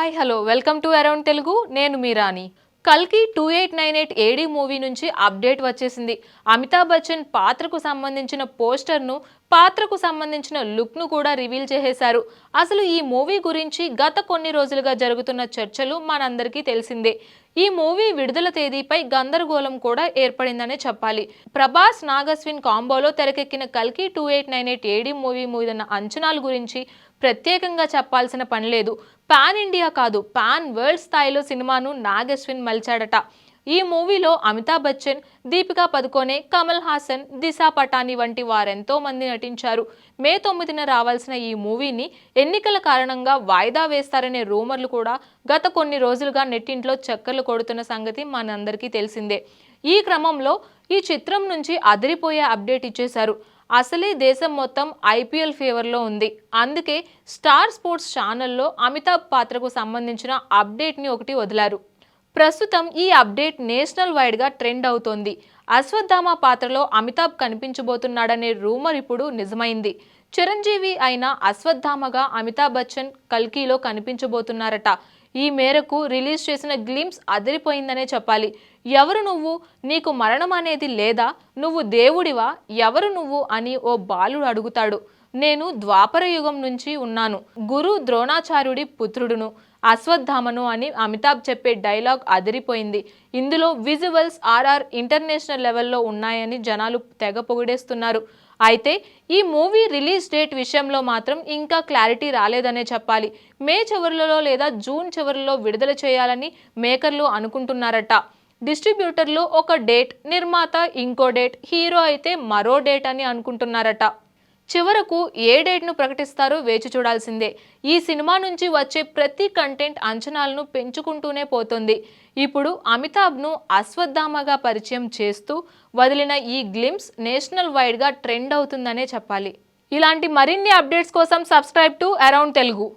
Hi hello. Welcome to around Telugu. నేను మీ రాణి. కల్కి two eight nine eight AD movie నుంచి అప్డేట్ వచ్చేసింది. అమితాబ్ బచ్చన్ పాత్రకు సంబంధించిన పోస్టర్ను పాత్రకు సంబంధించిన లుక్ను కూడా రివీల్ చేసేశారు. అసలు ఈ మూవీ గురించి గత కొన్ని రోజులుగా జరుగుతున్న చర్చలు మనందరికీ తెలిసిందే. ఈ మూవీ విడుదల తేదీపై గందరగోళం కూడా ఏర్పడిందనే చెప్పాలి. ప్రభాస్ నాగస్విన్ కాంబోలో తెరకెక్కిన కల్కి two eight nine eight AD movie మీద అంచనాల గురించి ప్రత్యేకంగా చెప్పాల్సిన పని లేదు. పాన్ ఇండియా కాదు పాన్ వరల్డ్ స్థాయిలో సినిమాను నాగశ్విన్ మలిచాడట. ఈ మూవీలో అమితాబ్ బచ్చన్ దీపికా పదుకోనే కమల్ హాసన్ దిశా పటాని వంటి వారెంతో మంది నటించారు. మే తొమ్మిదిన రావాల్సిన ఈ మూవీని ఎన్నికల కారణంగా వాయిదా వేస్తారనే రూమర్లు కూడా గత కొన్ని రోజులుగా నెట్టింట్లో చక్కర్లు కొడుతున్న సంగతి మనందరికీ తెలిసిందే. ఈ క్రమంలో ఈ చిత్రం నుంచి అదిరిపోయే అప్డేట్ ఇచ్చేశారు. అసలే దేశం మొత్తం ఐపీఎల్ ఫేవర్లో ఉంది. అందుకే స్టార్ స్పోర్ట్స్ ఛానల్లో అమితాబ్ పాత్రకు సంబంధించిన అప్డేట్ని ఒకటి వదిలారు. ప్రస్తుతం ఈ అప్డేట్ నేషనల్ వైడ్గా ట్రెండ్ అవుతోంది. అశ్వత్థామ పాత్రలో అమితాబ్ కనిపించబోతున్నాడనే రూమర్ ఇప్పుడు నిజమైంది. చిరంజీవి అయిన అశ్వత్థామగా అమితాబ్ బచ్చన్ కల్కీలో కనిపించబోతున్నారట. ఈ మేరకు రిలీజ్ చేసిన గ్లిమ్స్ అదిరిపోయిందనే చెప్పాలి. ఎవరు నువ్వు? నీకు మరణం అనేది లేదా? నువ్వు దేవుడివా? ఎవరు నువ్వు? అని ఓ బాలుడు అడుగుతాడు. నేను ద్వాపర యుగం నుంచి ఉన్నాను. గురు ద్రోణాచార్యుడి పుత్రుడును అశ్వత్థామను అని అమితాబ్ చెప్పే డైలాగ్ అదిరిపోయింది. ఇందులో విజువల్స్ ఆర్ఆర్ ఇంటర్నేషనల్ లెవెల్లో ఉన్నాయని జనాలు తెగ పొగిడేస్తున్నారు. అయితే ఈ మూవీ రిలీజ్ డేట్ విషయంలో మాత్రం ఇంకా క్లారిటీ రాలేదనే చెప్పాలి. మే చివరిలో లేదా జూన్ చివరిలో విడుదల చేయాలని మేకర్లు అనుకుంటున్నారట. డిస్ట్రిబ్యూటర్లు ఒక డేట్ నిర్మాత ఇంకో డేట్ హీరో అయితే మరో డేట్ అని అనుకుంటున్నారట. చివరకు ఏ డేట్ను ప్రకటిస్తారో వేచి చూడాల్సిందే. ఈ సినిమా నుంచి వచ్చే ప్రతి కంటెంట్ అంచనాలను పెంచుకుంటూనే పోతుంది. ఇప్పుడు అమితాబ్ను అశ్వత్థామగా పరిచయం చేస్తూ వదిలిన ఈ గ్లిమ్స్ నేషనల్ వైడ్గా ట్రెండ్ అవుతుందనే చెప్పాలి. ఇలాంటి మరిన్ని అప్డేట్స్ కోసం సబ్స్క్రైబ్ టు అరౌండ్ తెలుగు.